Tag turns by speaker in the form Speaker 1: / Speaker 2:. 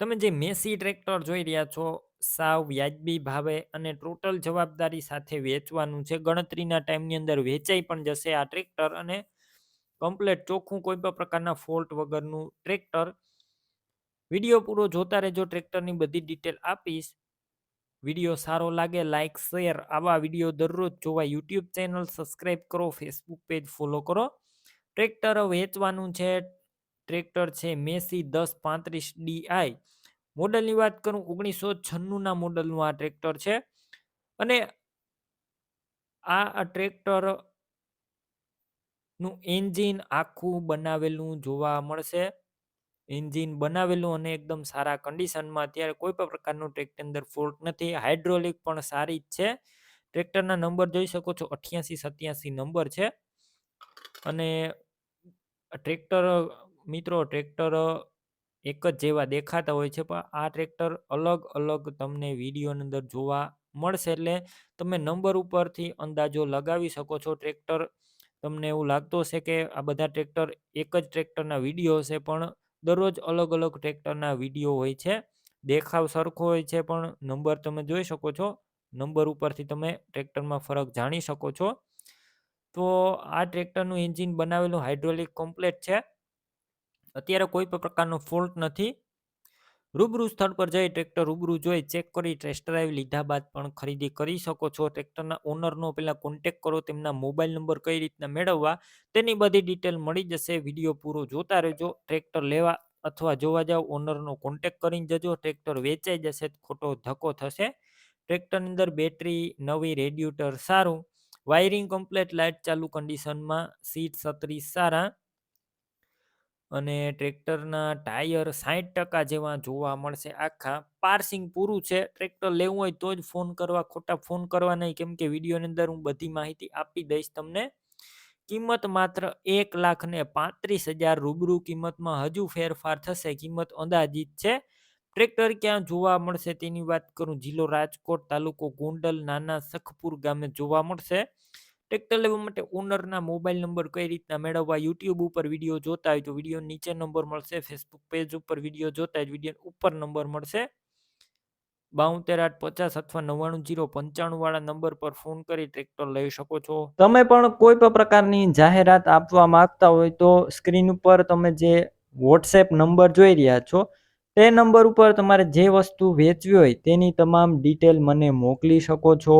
Speaker 1: તમે જે Massey tractor જોઈ રહ્યા છો, સાવ વ્યાજબી ભાવે અને ટોટલ જવાબદારી સાથે વેચવાનું છે. ગણતરીના ટાઈમની અંદર વેચાઈ પણ જશે આ ટ્રેક્ટર અને કમ્પ્લેટ ચોખ્ખું કોઈ પણ પ્રકારના ફોલ્ટ વગરનું ટ્રેક્ટર. વીડિયો પૂરો જોતા રહેજો, ટ્રેક્ટરની બધી ડિટેલ આપીશ. વીડિયો સારો લાગે લાઇક શેર, આવા વીડિયો દરરોજ જોવા યુટ્યુબ ચેનલ સબસ્ક્રાઈબ કરો, ફેસબુક પેજ ફોલો કરો. ટ્રેક્ટર વેચવાનું છે ટ્રેક્ટર છે મેસી દસ પાંત્રીસ ડીઆઈ. મોડલની વાત કરું ઓગણીસો છન્નુંના મોડલનું આ ટ્રેક્ટર છે. અને આ ટ્રેક્ટરનું એન્જિન આખું બનાવેલું જોવા મળશે. એન્જિન બનાવેલું અને એકદમ સારા કન્ડિશનમાં અત્યારે કોઈ પણ પ્રકારનું ટ્રેક્ટર અંદર ફોલ્ટ નથી. હાઇડ્રોલિક પણ સારી જ છે. ટ્રેક્ટરના નંબર જોઈ શકો છો, અઠ્યાસી સત્યાસી નંબર છે. અને ટ્રેક્ટર મિત્રો ટ્રેક્ટર એક જ જેવા દેખાતા હોય છે, પણ આ ટ્રેક્ટર અલગ અલગ તમને વિડીયોની અંદર જોવા મળશે. એટલે તમે નંબર ઉપરથી અંદાજો લગાવી શકો છો ટ્રેક્ટર. તમને એવું લાગતું હશે કે આ બધા ટ્રેક્ટર એક જ ટ્રેક્ટરના વીડિયો હશે, પણ દરરોજ અલગ અલગ ટ્રેક્ટરના વીડિયો હોય છે. દેખાવ સરખો હોય છે, પણ નંબર તમે જોઈ શકો છો. નંબર ઉપરથી તમે ટ્રેક્ટરમાં ફરક જાણી શકો છો. તો આ ટ્રેક્ટરનું એન્જિન બનાવેલું હાઇડ્રોલિક કોમ્પ્લેટ છે. અત્યારે કોઈ પણ પ્રકારનો ફોલ્ટ નથી. રૂબરૂ સ્થળ પર જઈ ટ્રેક્ટર રૂબરૂ જોઈ ચેક કરી ટેસ્ટ ડ્રાઈવ લીધા બાદ પણ ખરીદી કરી શકો છો. ટ્રેક્ટરના ઓનરનો પહેલાં કોન્ટેક કરો, તેમના મોબાઈલ નંબર કઈ રીતના મેળવવા, તેની બધી ડિટેલ મળી જશે. વીડિયો પૂરો જોતા રહેજો. ટ્રેક્ટર લેવા અથવા જોવા જાવ ઓનરનો કોન્ટેક કરીને જજો. ટ્રેક્ટર વેચાઈ જશે, ખોટો ધક્કો થશે. ટ્રેક્ટરની અંદર બેટરી નવી રેડ્યુટર સારું. વાયરિંગ કમ્પ્લેટ લાઇટ ચાલુ કન્ડિશનમાં સીટ છત્રીસ સારા. અને ટ્રેક્ટરના ટાયર સાઠ ટકા જેવા જોવા મળશે. આખા પાર્સિંગ પૂરું છે. ટ્રેક્ટર લેવું હોય તો જ ફોન કરવા, ખોટા ફોન કરવા નહીં. કેમ કે વિડીયોની અંદર હું બધી માહિતી આપી દઈશ તમને. કિંમત માત્ર એક લાખ ને પાંત્રીસ હજાર રૂબરૂ કિંમતમાં હજુ ફેરફાર થશે. કિંમત અંદાજિત છે. ટ્રેક્ટર ક્યાં જોવા મળશે તેની વાત કરું. જિલ્લો રાજકોટ તાલુકો ગોંડલ, નાના સખપુર ગામે જોવા મળશે. ટ્રેક્ટર લેવા માટે ઓનરના મોબાઈલ નંબર કઈ રીતના મેળવવા? યુટ્યુબ ઉપર વીડિયો જોતા હોય તો વીડિયો નીચે નંબર મળશે ફેસબુક પેજ ઉપર વીડિયો જોતા હોય વીડિયો ઉપર નંબર મળશે. બાઉતેર આઠ પચાસ અથવા નવ્વાણું જીરો પંચાણું વાળા નંબર પર ફોન કરી ટ્રેક્ટર લઈ શકો છો. તમે પણ કોઈ પણ પ્રકારની જાહેરાત આપવા માંગતા હોય તો સ્ક્રીન ઉપર તમે જે વોટ્સએપ નંબર જોઈ રહ્યા છો, તે નંબર ઉપર તમારે જે વસ્તુ વેચવી હોય તેની તમામ ડિટેલ મને મોકલી શકો છો.